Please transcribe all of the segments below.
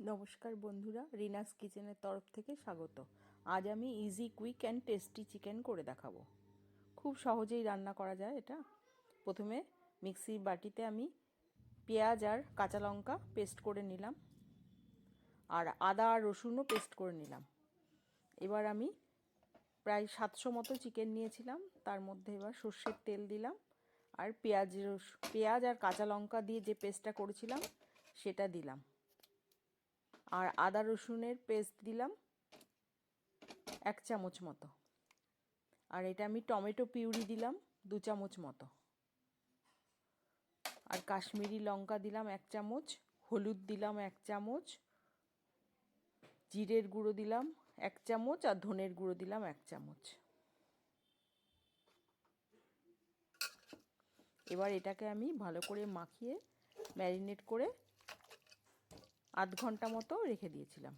নমস্কার বন্ধুরা, রিনাস কিচেনের তরফ থেকে স্বাগত। আজ আমি easy quick and tasty chicken করে দেখাবো। খুব সহজেই রান্না করা যায় এটা। প্রথমে মিক্সির বাটিতে আমি পেঁয়াজ আর কাঁচা লঙ্কা পেস্ট করে নিলাম। আর আদা আর রসুনও পেস্ট করে নিলাম। এবার আমি প্রায় সাতশো মতো চিকেন নিয়েছিলাম। তার মধ্যে এবার সর্ষের তেল দিলাম। আর পেঁয়াজ পেঁয়াজ আর কাঁচা লঙ্কা দিয়ে যে পেস্টটা করেছিলাম, সেটা দিলাম। আর আদা রসুনের পেস্ট দিলাম এক চামচ মতো। আর এটা আমি টমেটো পিউরি দিলাম দু চামচ মতো। আর কাশ্মীরি লঙ্কা দিলাম এক চামচ, হলুদ দিলাম এক চামচ, জিরের গুঁড়ো দিলাম এক চামচ আর ধনের গুঁড়ো দিলাম এক চামচ। এবার এটাকে আমি ভালো করে মাখিয়ে ম্যারিনেট করে আধ ঘণ্টা মতো রেখে দিয়েছিলাম।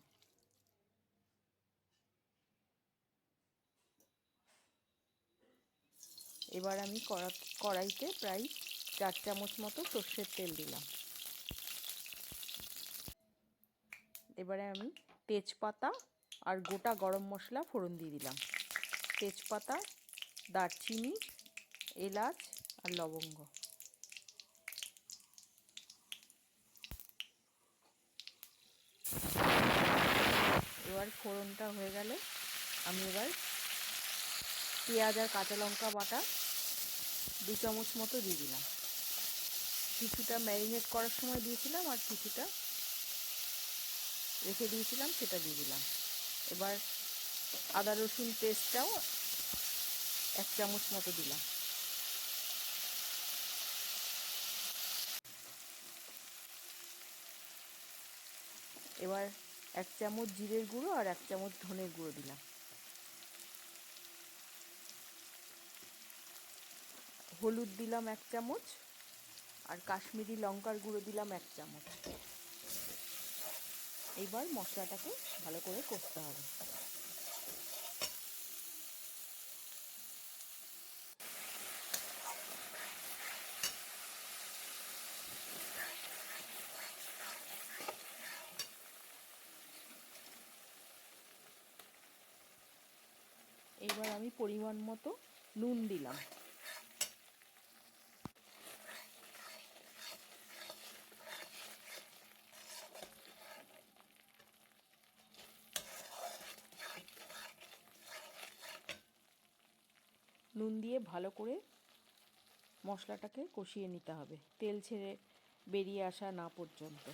এবার আমি কড়া, কড়াইতে প্রায় চার চামচ মতো সর্ষের তেল দিলাম। এবারে আমি তেজপাতা আর গোটা গরম মশলা ফোড়ন দিয়ে দিলাম। তেজপাতা, দারচিনি, এলাচ আর লবঙ্গ। এবার ফোড়নটা হয়ে গেলে আমি এবার পেঁয়াজ আর কাঁচা লঙ্কা বাটা দু চামচ মতো দিয়ে দিলাম। কিছুটা ম্যারিনেট করার সময় দিয়েছিলাম আর কিছুটা রেখে দিয়েছিলাম, সেটা দিয়ে দিলাম। এবার আদা রসুন পেস্টটাও এক চামচ মতো দিলাম। এবার এক চামচ জিরের গুঁড়ো আর এক চামচ ধনের গুঁড়ো দিলাম। হলুদ দিলাম এক চামচ আর কাশ্মীরি লঙ্কার গুঁড়ো দিলাম এক চামচ। এইবার মশলাটাকে ভালো করে কষতে হবে। এবার আমি পরিমাণ মতো নুন দিলাম। নুন দিয়ে ভালো করে মশলাটাকে কষিয়ে নিতে হবে। তেল ছেড়ে বেরিয়ে আসা না পর্যন্ত।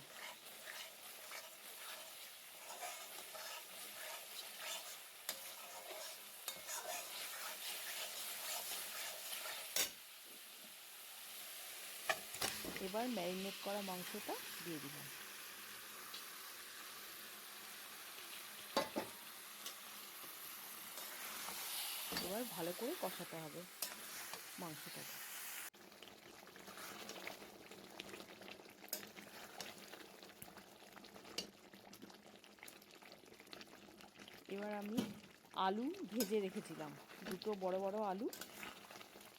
এবার ম্যারিনেট করা মাংসটা দিয়ে দিলাম। এবার ভালো করে কষাতে হবে মাংসটাকে। এবার আমি আলু ভেজে রেখেছিলাম। দুটো বড় বড় আলু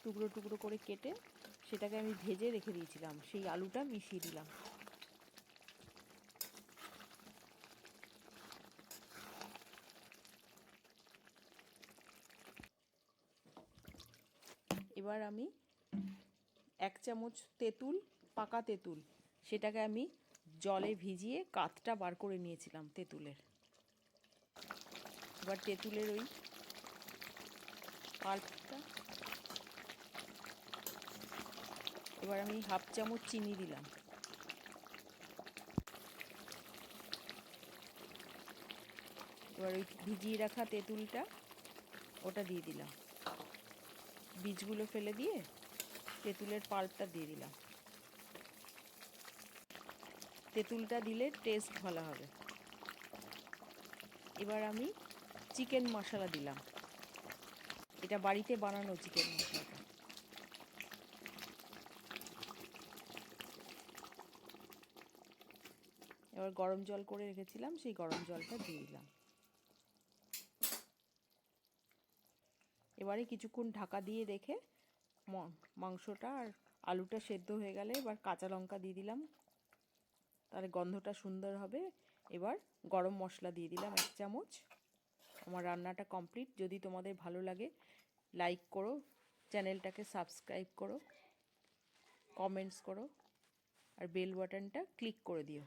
টুকরো টুকরো করে কেটে সেটাকে আমি ভেজে রেখে দিয়েছিলাম। সেই আলুটা মিশিয়ে দিলাম। এবার আমি এক চামচ তেঁতুল, পাকা তেঁতুল, সেটাকে আমি জলে ভিজিয়ে কাতটা বার করে নিয়েছিলাম তেঁতুলের। এবার তেঁতুলের ওই পাল্পটা এবার আমি হাফ চামচ চিনি দিলাম। এবার ওই ভিজিয়ে রাখা তেঁতুলটা, ওটা দিয়ে দিলাম। বীজগুলো ফেলে দিয়ে তেঁতুলের পাল্পটা দিয়ে দিলাম। তেঁতুলটা দিলে টেস্ট ভালো হবে। এবার আমি চিকেন মশলা দিলাম। এটা বাড়িতে বানানো চিকেন মশলাটা। এবার গরম জল করে রেখেছিলাম, সেই গরম জলটা দিয়ে দিলাম। এবারে কিছুক্ষণ ঢাকা দিয়ে রেখে মাংসটা আর আলুটা সেদ্ধ হয়ে গেলে এবার কাঁচা লঙ্কা দিয়ে দিলাম। তাহলে গন্ধটা সুন্দর হবে। এবার গরম মশলা দিয়ে দিলাম এক চামচ। আমার রান্নাটা কমপ্লিট। যদি তোমাদের ভালো লাগে, লাইক করো, চ্যানেলটাকে সাবস্ক্রাইব করো, কমেন্টস করো, আর বেল বাটনটা ক্লিক করে দিও।